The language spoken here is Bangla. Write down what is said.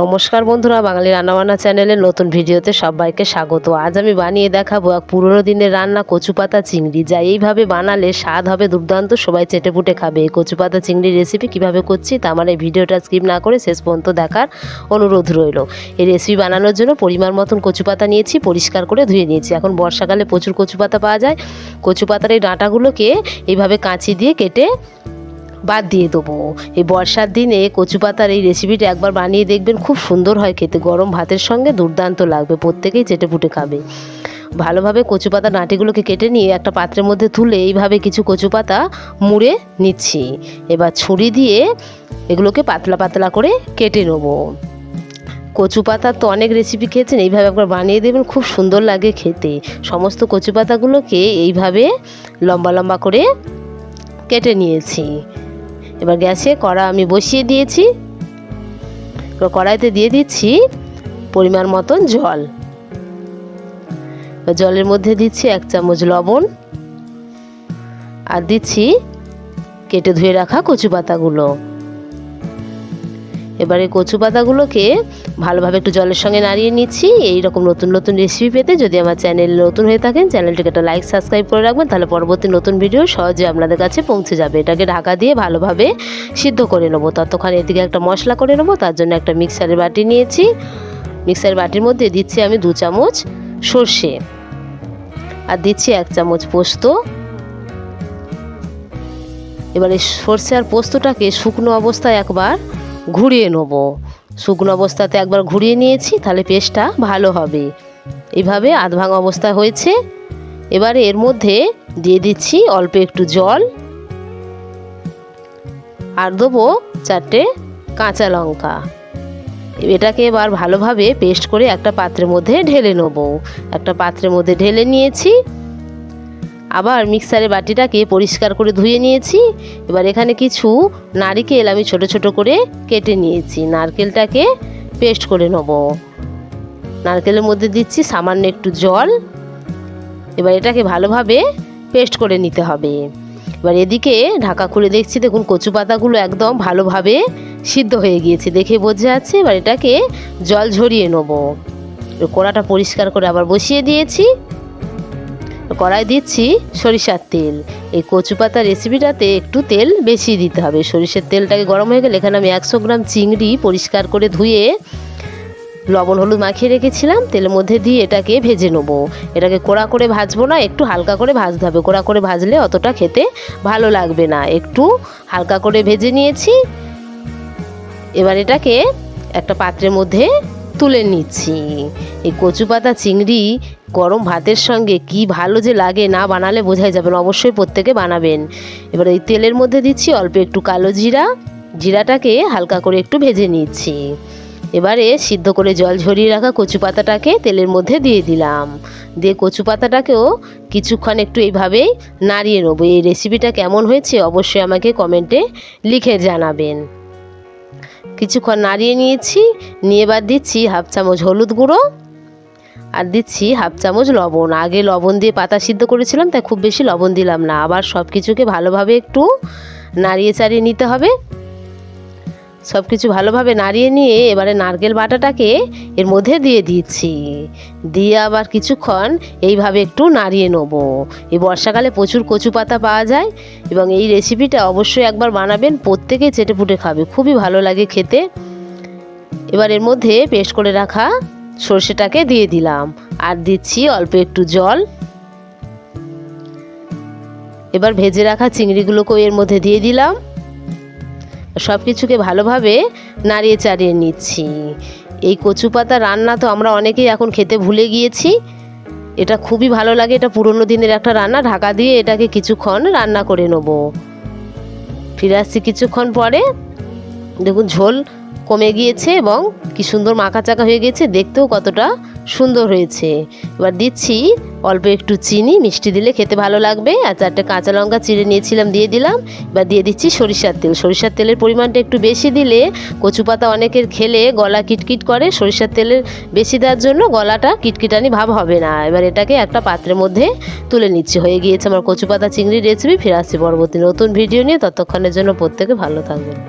নমস্কার বন্ধুরা, বাঙালি রান্নাবান্না চ্যানেলের নতুন ভিডিওতে সবাইকে স্বাগত। আজ আমি বানিয়ে দেখাবো এক পুরোনো দিনের রান্না কচু পাতা চিংড়ি। যা এইভাবে বানালে স্বাদ হবে দুর্দান্ত, সবাই চেটে পুটে খাবে। এই কচু পাতা চিংড়ির রেসিপি কীভাবে করছি তা আমার এই ভিডিওটা স্কিপ না করে শেষ পর্যন্ত দেখার অনুরোধ রইল। এই রেসিপি বানানোর জন্য পরিমাণ মতন কচু পাতা নিয়েছি, পরিষ্কার করে ধুয়ে নিয়েছি। এখন বর্ষাকালে প্রচুর কচু পাতা পাওয়া যায়। কচু পাতার এই ডাঁটাগুলোকে এইভাবে কাঁচি দিয়ে কেটে বাদ দিয়ে দেবো। এই বর্ষার দিনে কচু পাতার এই রেসিপিটা একবার বানিয়ে দেখবেন, খুব সুন্দর হয় খেতে। গরম ভাতের সঙ্গে দুর্দান্ত লাগবে, প্রত্যেকেই চেটে পুটে খাবে। ভালোভাবে কচু পাতা নাটিগুলোকে কেটে নিয়ে একটা পাত্রের মধ্যে তুলে এইভাবে কিছু কচু পাতা মুড়ে নিচ্ছি। এবার ছুরি দিয়ে এগুলোকে পাতলা পাতলা করে কেটে নেব। কচু পাতার তো অনেক রেসিপি খেয়েছেন, এইভাবে একবার বানিয়ে দেবেন খুব সুন্দর লাগে খেতে। সমস্ত কচু পাতাগুলোকে এইভাবে লম্বা লম্বা করে কেটে নিয়েছি। এবার গ্যাসে কড়া আমি বসিয়ে দিয়েছি। এবার কড়াইতে দিয়ে দিচ্ছি পরিমাণ মতন জল। জলের মধ্যে দিচ্ছি এক চামচ লবণ। আর দিচ্ছি কেটে ধুয়ে রাখা কচু পাতাগুলো এবারে কচু পাতাগুলোকে ভালোভাবে একটু জলের সঙ্গে নাড়িয়ে নিচ্ছি। এই রকম নতুন নতুন রেসিপি পেতে যদি আমার চ্যানেল নতুন হয়ে থাকেন চ্যানেলটিকে একটা লাইক সাবস্ক্রাইব করে রাখবেন, তাহলে পরবর্তী নতুন ভিডিও সহজে আপনাদের কাছে পৌঁছে যাবে। এটাকে ঢাকা দিয়ে ভালোভাবে সিদ্ধ করে নেব। ততক্ষণ এদিকে একটা মশলা করে নেব, তার জন্য একটা মিক্সারের বাটি নিয়েছি। মিক্সারের বাটির মধ্যে দিচ্ছি আমি দু চামচ সর্ষে আর দিচ্ছি এক চামচ পোস্ত। এবারে সর্ষে আর পোস্তটাকে শুকনো অবস্থায় একবার ঘুরিয়ে নেব। শুকনো অবস্থাতে একবার ঘুরিয়ে নিয়েছি, তাহলে পেস্টটা ভালো হবে। এইভাবে আধ ভাঙা অবস্থা হয়েছে। এবারে এর মধ্যে দিয়ে দিচ্ছি অল্প একটু জল। আর দেবো চারটে কাঁচা লঙ্কা। এটাকে এবার ভালোভাবে পেস্ট করে একটা পাত্রের মধ্যে ঢেলে নেব। একটা পাত্রের মধ্যে ঢেলে নিয়েছি। আবার মিক্সারের বাটিটাকে পরিষ্কার করে ধুয়ে নিয়েছি। এবার এখানে কিছু নারিকেল আমি ছোট ছোট করে কেটে নিয়েছি। নারকেলটাকে পেস্ট করে নেব। নারকেলের মধ্যে দিচ্ছি সামান্য একটু জল। এবার এটাকে ভালোভাবে পেস্ট করে নিতে হবে। এবার এদিকে ঢাকা খুলে দেখছি, দেখুন কচু পাতাগুলো একদম ভালোভাবে সিদ্ধ হয়ে গিয়েছে দেখে বোঝা যাচ্ছে। এবার এটাকে জল ঝরিয়ে নেব। কড়াটা পরিষ্কার করে আবার বসিয়ে দিয়েছি। কড়াই দিচ্ছি সরিষার তেল। এই কচু পাতা রেসিপিটাতে একটু তেল বেশি দিতে হবে। সরিষার তেলটাকে গরম হয়ে গেলে এখানে আমি একশো গ্রাম চিংড়ি পরিষ্কার করে ধুয়ে লবণ হলুদ মাখিয়ে রেখেছিলাম। তেলের মধ্যে দিয়ে এটাকে ভেজে নেব। এটাকে কোড়া করে ভাজবো না, একটু হালকা করে ভাজতে হবে। কোড়া করে ভাজলে অতটা খেতে ভালো লাগবে না। একটু হালকা করে ভেজে নিয়েছি। এবার এটাকে একটা পাত্রের মধ্যে তুলে নিচ্ছি। এই কচু পাতা, চিংড়ি, গরম ভাতের সঙ্গে কি ভালো যে লাগে না বানালে বোঝাই যাবে না, অবশ্যই প্রত্যেকে বানাবেন। এবার এই তেলের মধ্যে দিচ্ছি অল্প একটু কালো জিরা। জিরাটাকে হালকা করে একটু ভেজে নিচ্ছি। এবারে সিদ্ধ করে জল ঝরিয়ে রাখা কচু পাতাটাকে তেলের মধ্যে দিয়ে দিলাম। দিয়ে কচু পাতাটাকেও কিছুক্ষণ একটু এইভাবেই নাড়িয়ে নেব। এই রেসিপিটা কেমন হয়েছে অবশ্যই আমাকে কমেন্টে লিখে জানাবেন। কিছুক্ষণ নাড়িয়ে নিয়েছি, নিয়ে এবার দিচ্ছি হাফ চামচ হলুদ গুঁড়ো আর দিচ্ছি হাফ চামচ লবণ। আগে লবণ দিয়ে পাতা সিদ্ধ করেছিলাম, তাই খুব বেশি লবণ দিলাম না। আবার সব কিছুকে ভালোভাবে একটু নাড়িয়ে চাড়িয়ে নিতে হবে। সব কিছু ভালোভাবে নাড়িয়ে নিয়ে এবারে নারকেল বাটাটাকে এর মধ্যে দিয়ে দিচ্ছি। দিয়ে আবার কিছুক্ষণ এইভাবে একটু নাড়িয়ে নেব। এই বর্ষাকালে প্রচুর কচু পাতা পাওয়া যায় এবং এই রেসিপিটা অবশ্যই একবার বানাবেন, প্রত্যেকে চেটে পুটে খাবে। খুবই ভালো লাগে খেতে। এবার এর মধ্যে পেস্ট করে রাখা সর্ষেটাকে দিয়ে দিলাম। আর দিচ্ছি অল্প একটু জল। এবার ভেজে রাখা চিংড়িগুলোকেও এর মধ্যে দিয়ে দিলাম। সব কিছুকে ভালোভাবে নাড়িয়ে চাড়িয়ে নিচ্ছি। এই কচু পাতা রান্না তো আমরা অনেকেই এখন খেতে ভুলে গিয়েছি। এটা খুবই ভালো লাগে, এটা পুরনো দিনের একটা রান্না। ঢাকা দিয়ে এটাকে কিছুক্ষণ রান্না করে নেব। ফিরে আসছি কিছুক্ষণ পরে। দেখুন, ঝোল কমে গিয়েছে এবং কি সুন্দর মাখা চাকা হয়ে গেছে দেখতেও কতটা সুন্দর হয়েছে। এবার দিচ্ছি অল্প একটু চিনি, মিষ্টি দিলে খেতে ভালো লাগবে। আর চারটে কাঁচা লঙ্কা চিড়ে নিয়েছিলাম, দিয়ে দিলাম। এবার দিয়ে দিচ্ছি সরিষার তেল। সরিষার তেলের পরিমাণটা একটু বেশি দিলে কচু পাতা অনেকের খেলে গলা কিটকিট করে। সরিষার তেলের বেশি দেওয়ার জন্য গলাটা কিটকিটানি ভাব হবে না। এবার এটাকে একটা পাত্রের মধ্যে তুলে নিচ্ছি। হয়ে গিয়েছে আমার কচু পাতা, চিংড়ির রেসিপি ফিরে আসছি পরবর্তী নতুন ভিডিও নিয়ে। ততক্ষণের জন্য প্রত্যেকে ভালো থাকবেন।